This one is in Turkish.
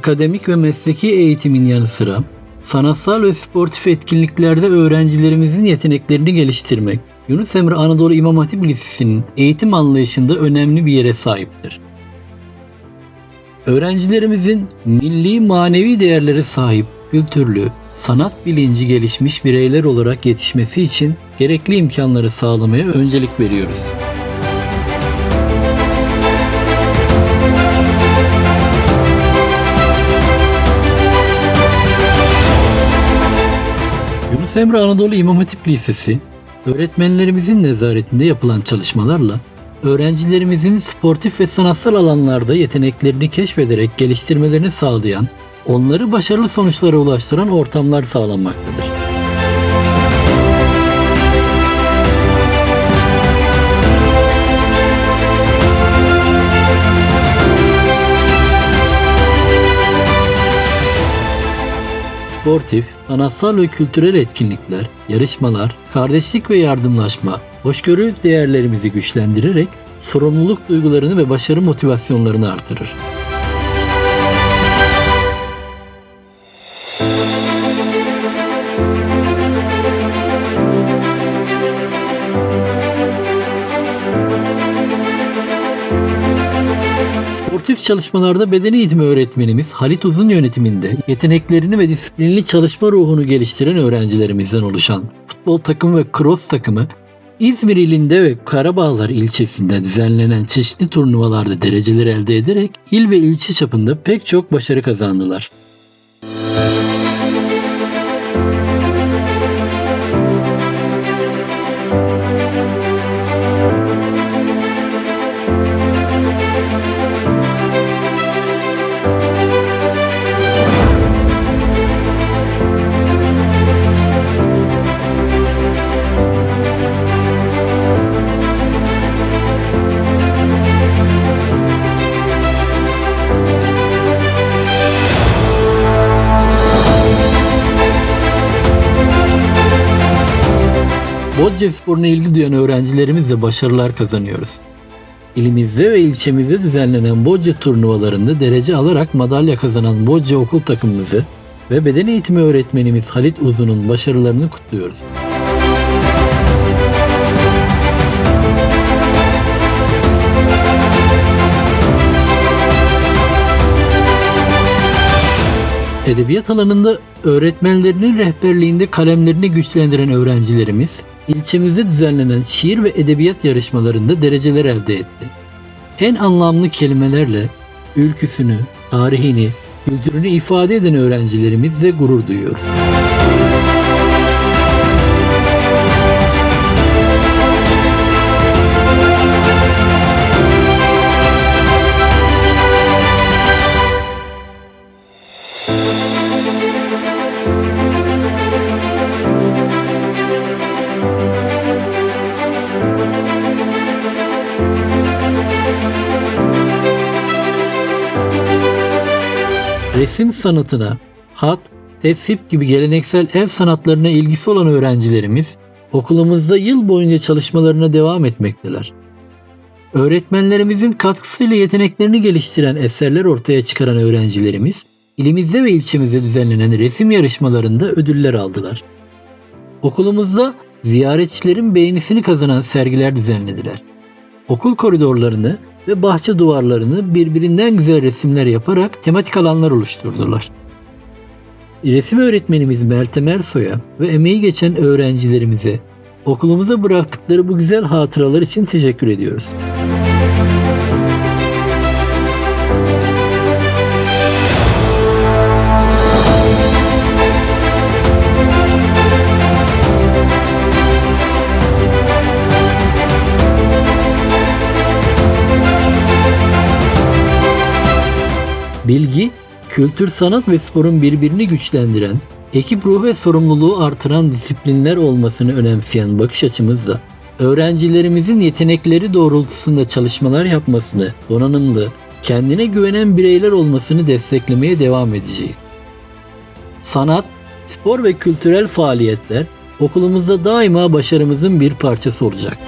akademik ve mesleki eğitimin yanı sıra sanatsal ve sportif etkinliklerde öğrencilerimizin yeteneklerini geliştirmek Yunus Emre Anadolu İmam Hatip Lisesi'nin eğitim anlayışında önemli bir yere sahiptir. Öğrencilerimizin milli manevi değerlere sahip, kültürlü, sanat bilinci gelişmiş bireyler olarak yetişmesi için gerekli imkanları sağlamaya öncelik veriyoruz. Yunus Emre Anadolu İmam Hatip Lisesi, öğretmenlerimizin nezaretinde yapılan çalışmalarla öğrencilerimizin sportif ve sanatsal alanlarda yeteneklerini keşfederek geliştirmelerini sağlayan, onları başarılı sonuçlara ulaştıran ortamlar sağlanmaktadır. Sportif, sanatsal ve kültürel etkinlikler, yarışmalar, kardeşlik ve yardımlaşma, hoşgörü değerlerimizi güçlendirerek sorumluluk duygularını ve başarı motivasyonlarını artırır. Sportif çalışmalarda beden eğitimi öğretmenimiz Halit Uzun yönetiminde yeteneklerini ve disiplinli çalışma ruhunu geliştiren öğrencilerimizden oluşan futbol takımı ve cross takımı İzmir ilinde ve Karabağlar ilçesinde düzenlenen çeşitli turnuvalarda dereceler elde ederek il ve ilçe çapında pek çok başarı kazandılar. Bocce sporuna ilgi duyan öğrencilerimizle başarılar kazanıyoruz. İlimizde ve ilçemizde düzenlenen Bocce turnuvalarında derece alarak madalya kazanan Bocce okul takımımızı ve beden eğitimi öğretmenimiz Halit Uzun'un başarılarını kutluyoruz. Edebiyat alanında öğretmenlerinin rehberliğinde kalemlerini güçlendiren öğrencilerimiz, ilçemizde düzenlenen şiir ve edebiyat yarışmalarında dereceler elde etti. En anlamlı kelimelerle ülküsünü, tarihini, kültürünü ifade eden öğrencilerimizle gurur duyuyoruz. Resim sanatına, hat, tesip gibi geleneksel el sanatlarına ilgisi olan öğrencilerimiz okulumuzda yıl boyunca çalışmalarına devam etmekteler. Öğretmenlerimizin katkısıyla yeteneklerini geliştiren eserler ortaya çıkaran öğrencilerimiz ilimizde ve ilçemizde düzenlenen resim yarışmalarında ödüller aldılar. Okulumuzda ziyaretçilerin beğenisini kazanan sergiler düzenlediler. Okul koridorlarını ve bahçe duvarlarını birbirinden güzel resimler yaparak tematik alanlar oluşturdular. Resim öğretmenimiz Meltem Ersoy'a ve emeği geçen öğrencilerimize okulumuza bıraktıkları bu güzel hatıralar için teşekkür ediyoruz. Bilgi, kültür, sanat ve sporun birbirini güçlendiren, ekip ruhu ve sorumluluğu artıran disiplinler olmasını önemseyen bakış açımızla öğrencilerimizin yetenekleri doğrultusunda çalışmalar yapmasını, donanımlı, kendine güvenen bireyler olmasını desteklemeye devam edeceğiz. Sanat, spor ve kültürel faaliyetler okulumuzda daima başarımızın bir parçası olacak.